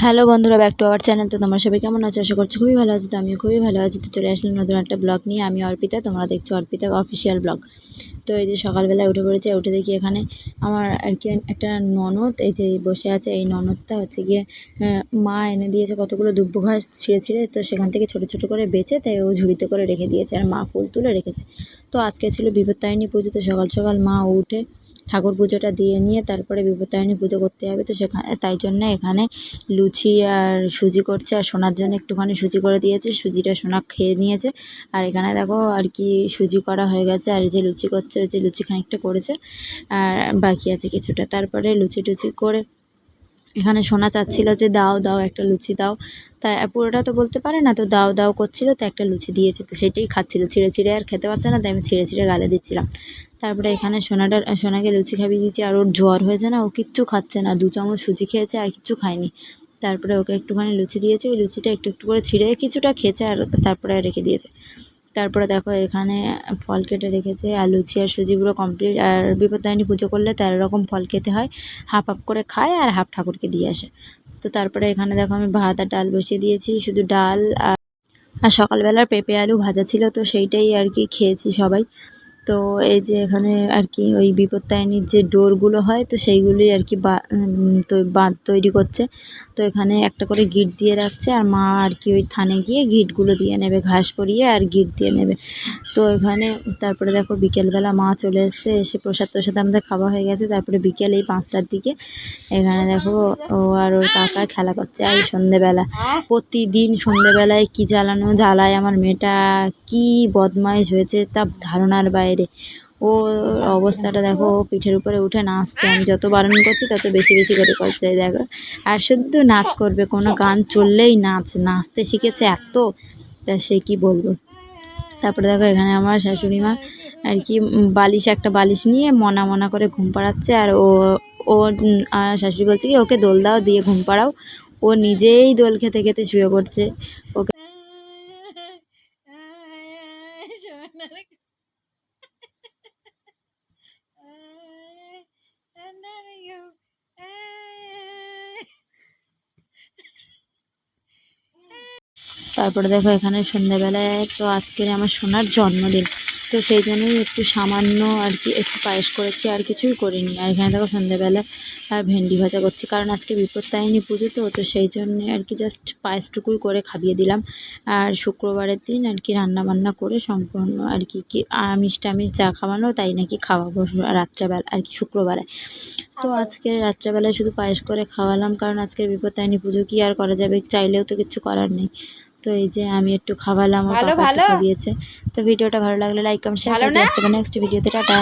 Hello বন্ধুরা, back to our channel. তো তোমরা সবাই কেমন আছো? আশা করছি খুবই ভালো আছি। তো আমিও খুবই ভালো আছি। তো চলে আসলাম নতুন একটা ব্লগ নিয়ে। আমি অর্পিতা, তোমরা দেখছ অর্পিতা অফিসিয়াল ব্লগ। তো এই যে সকালবেলায় উঠে পড়েছে উঠে দেখি এখানে আমার আর কি একটা ননদ এই যে বসে আছে। এই ননদটা হচ্ছে গিয়ে মা এনে দিয়েছে কতগুলো দুব্বো ঘাস ছিঁড়ে ছিঁড়ে। তো সেখান থেকে ছোটো ছোটো করে বেচে তাই ও ঝুড়িতে করে রেখে দিয়েছে, আর মা ফুল তুলে রেখেছে। তো আজকে ছিল বিপত্তারিণী পুজো। তো সকাল সকাল মা উঠে ঠাকুর পুজোটা দিয়ে নিয়ে তারপরে বিপত্তারিণী পুজো করতে হবে তো সেখানে তাই জন্য এখানে লুচি আর সুজি করছে আর সোনার জন্য একটুখানি সুজি করে দিয়েছে। সুজিটা সোনা খেয়ে নিয়েছে। আর এখানে দেখো আর কি সুজি করা হয়ে গেছে। আর যে লুচি করছে, ওই যে লুচি খানিকটা করেছে। আর বাকি আছে কিছুটা। তারপরে লুচি টুচি করে এখানে সোনা চাচ্ছিল যে দাও দাও একটা লুচি দাও। তাই পুরোটা তো বলতে পারে না, তো দাও দাও করছিল, তো একটা লুচি দিয়েছে, তো সেটাই খাচ্ছিল। ছিঁড়ে ছিঁড়ে আর খেতে পারছে না, তাই আমি ছিঁড়ে ছিঁড়ে গালে দিচ্ছিলাম। তারপরে এখানে সোনাটা, সোনাকে লুচি খাইয়ে দিয়েছি, আর ওর জ্বর হয়েছে না, ও কিচ্ছু খাচ্ছে না, দু চামচ সুজি খেয়েছে, আর কিচ্ছু খায়নি। তারপরে ওকে একটুখানি লুচি দিয়েছে, ওই লুচিটা একটু একটু করে ছিঁড়ে কিছুটা খেয়েছে, আর তারপরে রেখে দিয়েছে। তারপরে দেখো এখানে ফল কেটে রেখেছে, আর লুচি আর সুজি পুরো কমপ্লিট আর বিপদায়নী পুজো করলে তেরো রকম ফল খেতে হয়, হাফ হাফ করে খায় আর হাফ ঠাকুরকে দিয়ে আসে। তো তারপরে এখানে দেখো আমি ভাত আর ডাল বসিয়ে দিয়েছি, শুধু ডাল আর আর সকালবেলার পেঁপে আলু ভাজা ছিল, তো সেইটাই আর কি খেয়েছি সবাই। তো এই যে এখানে আর কি ওই বিপত্তারিণীর যে ডোরগুলো হয়, তো সেইগুলি আর কি বা তো বাঁধ তৈরি করছে। তো এখানে একটা করে গিট দিয়ে রাখছে আর মা আর কি ওই থানে গিয়ে গিটগুলো দিয়ে নেবে, ঘাস পরিয়ে আর গিট দিয়ে নেবে। তো এখানে তারপরে দেখো বিকেলবেলা মা চলে এসছে, এসে প্রসাদ তোসাদ আমাদের খাওয়া হয়ে গেছে। তারপরে বিকেল এই পাঁচটার দিকে এখানে দেখো ও আর ওর কাকা খেলা করছে আর সন্ধেবেলা। প্রতিদিন সন্ধেবেলায় কি জ্বালানো জ্বালায় আমার মেয়েটা, কি বদমাইশ হয়েছে তা ধারণার বাইরে। ও অবস্থাটা দেখো, ও পিঠের উপরে উঠে নাচতে, আমি যত বারণ করছি তত বেশি বেশি করে এই দেখো। আর শুধু নাচ করবে, কোনো গান চললেই নাচ, নাচতে শিখেছে এত, তা সে কি বলব? তারপরে দেখো এখানে আমার শাশুড়ি মা, আর কি বালিশ, একটা বালিশ নিয়ে মনা মনা করে ঘুম পাড়াচ্ছে, আর ও ও আর শাশুড়ি বলছে কি, ওকে দোল দাও, দিয়ে ঘুম পাড়াও। ও নিজেই দোল খেতে খেতে শুয়ে পড়ছে। ওকে তারপরে দেখো এখানে সন্ধ্যাবেলায় তো আজকের আমার সোনার জন্মদিন। তো সেই জন্যই একটু সামান্য আর কি, একটু পায়েস করেছি আর কিছুই করিনি। আর এখানে দেখো সন্ধ্যাবেলা আর ভেন্ডি ভাজা করছি। কারণ আজকে বিপত্তারিণী পুজো, তো তো সেই জন্যে আর কি জাস্ট পায়েসটুকুই করে খাইয়ে দিলাম। আর শুক্রবারের দিন আর কি রান্নাবান্না করে সম্পূর্ণ আর কি কি আমিষ টামিষ যা খাওয়ানো তাই নাকি খাওয়াবো রাত্রেবেলা আর কি শুক্রবারে। তো আজকে রাত্রেবেলায় শুধু পায়েস করে খাওয়ালাম। কারণ আজকের বিপত্তারিণী পুজো কি আর করা যাবে? চাইলেও তো কিছু করার নেই। তো এই যে আমি একটু খাওয়ালাম আমার ভালো। খাইয়েছে তো ভিডিওটা ভালো লাগলে লাইক কমেন্ট শেয়ার করে দিও? আসতে নেক্সট ভিডিওতে টাটা